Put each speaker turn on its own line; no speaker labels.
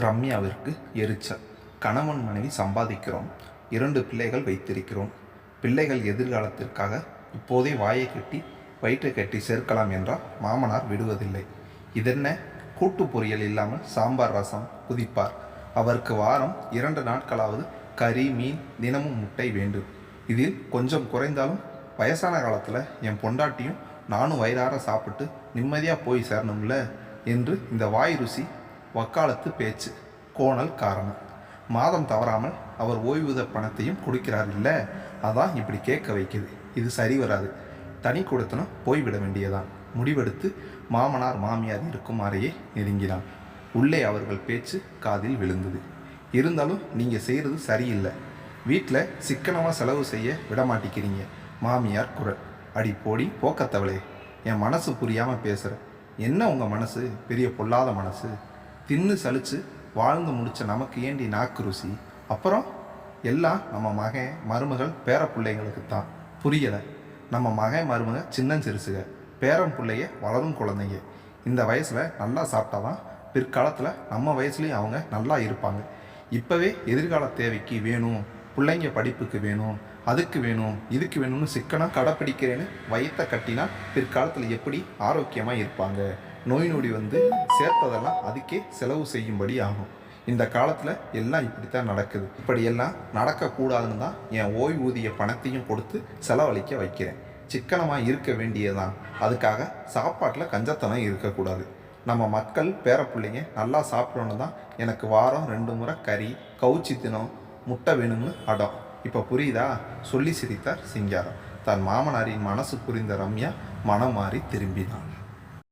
ரம்யாவிற்கு எரிச்சல். கணவன் மனைவி சம்பாதிக்கிறோம். இரண்டு பிள்ளைகள் வைத்திருக்கிறோம். பிள்ளைகள் எதிர்காலத்திற்காக இப்போதே வாயை கட்டி வயிற்றை கட்டி சேர்க்கலாம் என்றால் மாமனார் விடுவதில்லை. இதென்ன? கூட்டு பொரியல் இல்லாமல் சாம்பார் ரசம் குதிப்பார். அவருக்கு வாரம் இரண்டு நாட்களாவது கறி மீன் தினமும் முட்டை வேண்டும். இதில் கொஞ்சம் குறைந்தாலும் வயசான காலத்தில் என் பொண்டாட்டியும் நானும் வயிறார சாப்பிட்டு நிம்மதியாக போய் சேரணும்ல? என்று இந்த வாய் ருசி வக்காலத்து பேச்சு கோணல் காரணம். மாதம் தவறாமல் அவர் ஓய்வூத பணத்தையும் கொடுக்கிறார் இல்லை? அதான் இப்படி கேட்க வைக்குது. இது சரி வராது. தனி கொடுத்தனும் போய்விட வேண்டியதான் முடிவெடுத்து மாமனார் மாமியார் இருக்கும் அறையே நெருங்கினான். உள்ளே அவர்கள் பேச்சு காதில் விழுந்தது. இருந்தாலும் நீங்கள் செய்கிறது சரியில்லை. வீட்டில் சிக்கனமாக செலவு செய்ய விட மாட்டேங்கிறீங்க. மாமியார் குரல். அடி போடி போக்கத்தவளே. என் மனசு புரியாமல் பேசுகிற என்ன உங்கள் மனசு? பெரிய பொல்லாத மனசு. தின்னு சலிச்சு வாழ்ந்து முடித்த நமக்கு ஏண்டி நாக்கு ருசி? அப்புறம் எல்லாம் நம்ம மகன் மருமகள் பேர பிள்ளைங்களுக்கு தான். புரியலை. நம்ம மகன் மருமக சின்ன பேரம் பேரன் பிள்ளைய வளரும் குழந்தைங்க இந்த வயசில் நல்லா சாப்பிட்டாதான் பிற்காலத்தில் நம்ம வயசுலேயும் அவங்க நல்லா இருப்பாங்க. இப்போவே எதிர்கால தேவைக்கு வேணும். பிள்ளைங்க படிப்புக்கு வேணும். அதுக்கு வேணும் இதுக்கு வேணும்னு சிக்கனாக கடைப்பிடிக்கிறேன்னு வயத்தை கட்டினா பிற்காலத்தில் எப்படி ஆரோக்கியமாக இருப்பாங்க? நோய் நொடி வந்து சேர்த்ததெல்லாம் அதுக்கே செலவு செய்யும்படி ஆகும். இந்த காலத்தில் எல்லாம் இப்படித்தான் நடக்குது. இப்படியெல்லாம் நடக்கக்கூடாதுன்னு தான் என் ஓய்வூதிய பணத்தையும் கொடுத்து செலவழிக்க வைக்கிறேன். சிக்கனமாக இருக்க வேண்டியதுதான். அதுக்காக சாப்பாட்டில் கஞ்சத்தனம் இருக்கக்கூடாது. நம்ம மக்கள் பேரப்பிள்ளைங்க நல்லா சாப்பிடணும் தான் எனக்கு வாரம் ரெண்டு முறை கறி கவுச்சி தினம் முட்டை வேணும்னு அடம். இப்போ புரியுதா? சொல்லி சிரித்தார் சிங்காரம். தன் மாமனாரின் மனசு புரிந்த ரம்யா மனம் மாறி திரும்பினான்.